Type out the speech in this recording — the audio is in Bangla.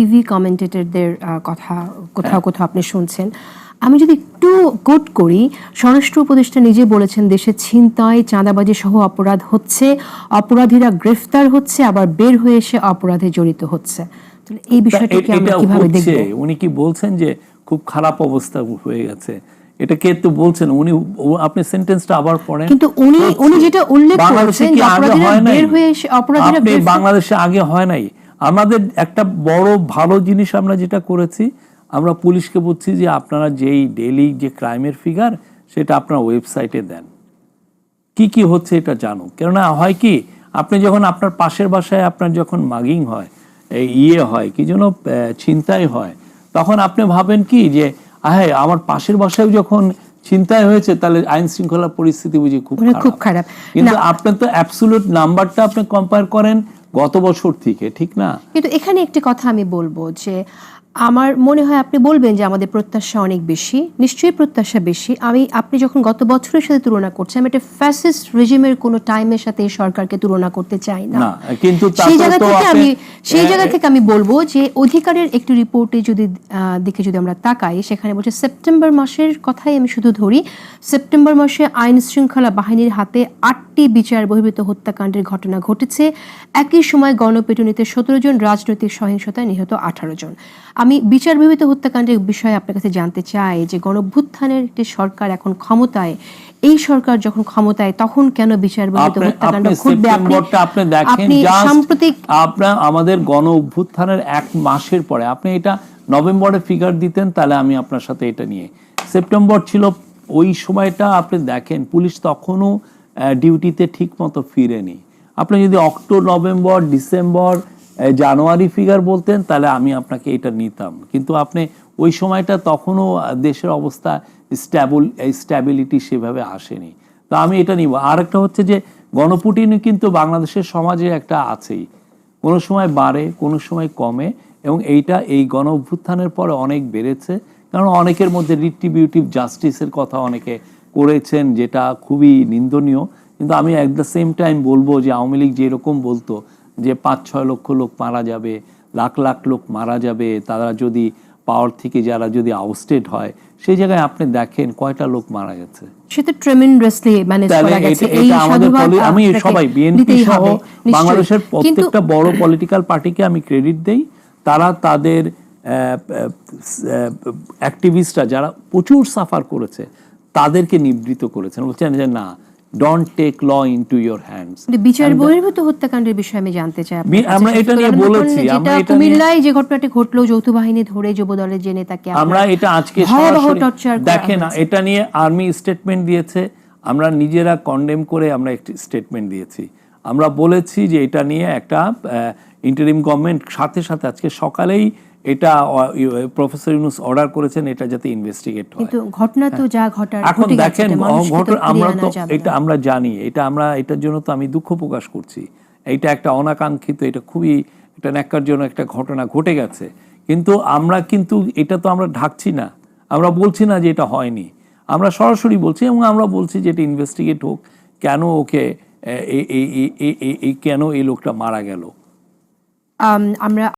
টিভি কমেন্টেটরদের কথা কোথাও কোথাও আপনি শুনছেন। আমি যদি একটু কোট করি স্বরাষ্ট্র উপদেষ্টা নিজে বলেছেন দেশে ছিনতাই চাঁদাবাজি সহ অপরাধ হচ্ছে। অপরাধীরা গ্রেফতার হচ্ছে আবার বের হয়ে এসে অপরাধে জড়িত হচ্ছে। এই বিষয়টাকে আমরা কীভাবে দেখব? উনি কি বলছেন যে খুব খারাপ অবস্থা হয়ে গেছে? এটা কে তো বলছেন? উনি আপনি সেন্টেন্সটা আবার পড়েন। কিন্তু উনি উনি যেটা উল্লেখ করেছেন যে অপরাধীরা বের হয়ে এসে অপরাধীরা বাংলাদেশে আগে হয় নাই? আমাদের একটা বড় ভালো জিনিস আমরা যেটা করেছি আমরা পুলিশকে বলছি যে আপনারা যেই ডেইলি যে ক্রাইমের ফিগার সেটা আপনার ওয়েবসাইটে দেন। কি কি হচ্ছে এটা জানো কেননা হয় কি আপনি যখন আপনার পাশের বাসায় আপনার যখন মাগিং হয় এই ইয়ে হয় কি যেন ছিনতাই হয় তখন আপনি ভাবেন কি যে হ্যাঁ আমার পাশের বাসায় যখন ছিনতাই হয়েছে তাহলে আইন শৃঙ্খলা পরিস্থিতি বুঝি খুব মানে খুব খারাপ। কিন্তু না। আপনি তো অ্যাবসুলুট নাম্বারটা আপনি কম্পেয়ার করেন গত বছর থেকে ঠিক না? কিন্তু এখানে একটি কথা আমি বলব যে আমার মনে হয় আপনি বলবেন যে আমাদের প্রত্যাশা অনেক বেশি। নিশ্চয়ই প্রত্যাশা বেশি। আমি আপনি যখন গত বছরের সাথে তুলনা করছেন আমি একটা ফ্যাসিস্ট রেজিমের কোনো টাইমের সাথে এই সরকারকে তুলনা করতে চাই না। কিন্তু সেই জায়গা থেকে আমি সেই জায়গা থেকে আমি বলব যে অধিকারের একটি রিপোর্টে যদি দিকে যদি আমরা তাকাই সেখানে বলছে সেপ্টেম্বর মাসের কথাই আমি শুধু ধরি সেপ্টেম্বর মাসে আইন শৃঙ্খলা বাহিনীর হাতে আটটি বিচার বহির্ভূত হত্যাকাণ্ডের ঘটনা ঘটেছে। একই সময় গণপিটুনিতে সতেরো জন রাজনৈতিক সহিংসতায় নিহত আঠারো জন। আমি বিচার বহির্ভূত হত্যাকাণ্ডের বিষয়ে আপনার কাছে জানতে চাই যে গণভ্যুত্থানের একটি সরকার এখন ক্ষমতায় এই সরকার যখন ক্ষমতায় তখন কেন বিচার আপনি হত্যাকাণ্ড ঘটবে? আপনি আপনি দেখেন সাম্প্রতিক আপনার আমাদের গণ অভ্যুত্থানের এক মাসের পরে আপনি এটা নভেম্বরে ফিগার দিতেন তাহলে আমি আপনার সাথে এটা নিয়ে। সেপ্টেম্বর ছিল ওই সময়টা আপনি দেখেন পুলিশ তখনও ডিউটিতে ঠিক মতো ফিরেনি। আপনি যদি October November December January figure বলতেন, তাহলে আমি আপনাকে এটা নিতাম। কিন্তু আপনি ওই সময়টা তখনও দেশের অবস্থা স্ট্যাবল স্ট্যাবিলিটি সেভাবে আসেনি। তো আমি এটা নিব। আর একটা হচ্ছে যে, গণপুটিন কিন্তু বাংলাদেশের সমাজে একটা আছেই। কোনো সময় বাড়ে, কোনো সময় কমে, এবং এইটা এই গণ অভ্যুত্থানের পরে অনেক বেড়েছে। কারণ অনেকের মধ্যে রিট্রিবিউটিভ জাস্টিসের কথা অনেকে করেছেন, যেটা খুবই নিন্দনীয়। কিন্তু আমি অ্যাট দ্য সেম টাইম বলব যে, আওয়ামী লীগ যেরকম বলতো যে পাঁচ ছয় লক্ষ লোক মারা যাবে লাখ লাখ লোক মারা যাবে তারা যদি পাওয়ার থেকে যারা যদি আউস্টেড হয় সেই জায়গায় আপনি দেখেন কয়টা লোক মারা গেছে। সে ট্রেমেন্ডাসলি ম্যানেজ করা গেছে। এই আমাদের আমি সবাই বিএনপি সহ বাংলাদেশের প্রত্যেকটা বড় পলিটিক্যাল পার্টিকে আমি ক্রেডিট দেই। তারা তাদের অ্যাক্টিভিস্টরা যারা প্রচুর সাফার করেছে তাদেরকে নিবৃত করেছেন বলছেন যে না don't take law into your hands বিচার বহির্ভূত হত্যাকাণ্ডের বিষয়ে আমি জানতে চাই। আমরা এটা নিয়ে বলেছি, আমরা এটা কুমিল্লায় যে ঘটনাটি ঘটলো যৌথ বাহিনী ধরে যুব দলের যে নেতাকে আমরা এটা আজকে দেখেন এটা নিয়ে আর্মি স্টেটমেন্ট দিয়েছে আমরা নিজেরা কন্ডেম করে আমরা একটি স্টেটমেন্ট দিয়েছি আমরা বলেছি যে এটা নিয়ে একটা ইন্টারিম গভর্নমেন্ট সাথে সাথে আজকে সকালেই এটা প্রফেসর ইউনুস অর্ডার করেছেন এটা যাতে ইনভেস্টিগেট হয়। কিন্তু ঘটনা তো যা ঘটার এখন দেখেন এটা ঘটনা আমরা তো এটা আমরা জানি এটা আমরা এটার জন্য তো আমি দুঃখ প্রকাশ করছি। এইটা একটা অনাকাঙ্ক্ষিত এটা খুবই একটা ন্যাক্কারজনক একটা ঘটনা ঘটে গেছে। কিন্তু আমরা কিন্তু এটা তো আমরা ঢাকছি না আমরা বলছি না যে এটা হয়নি। আমরা সরাসরি বলছি এবং আমরা বলছি যে এটা ইনভেস্টিগেট হোক কেন ওকে এ- এ- এ- এ- এ- এ- কেন এই লোকটা মারা গেল। আমরা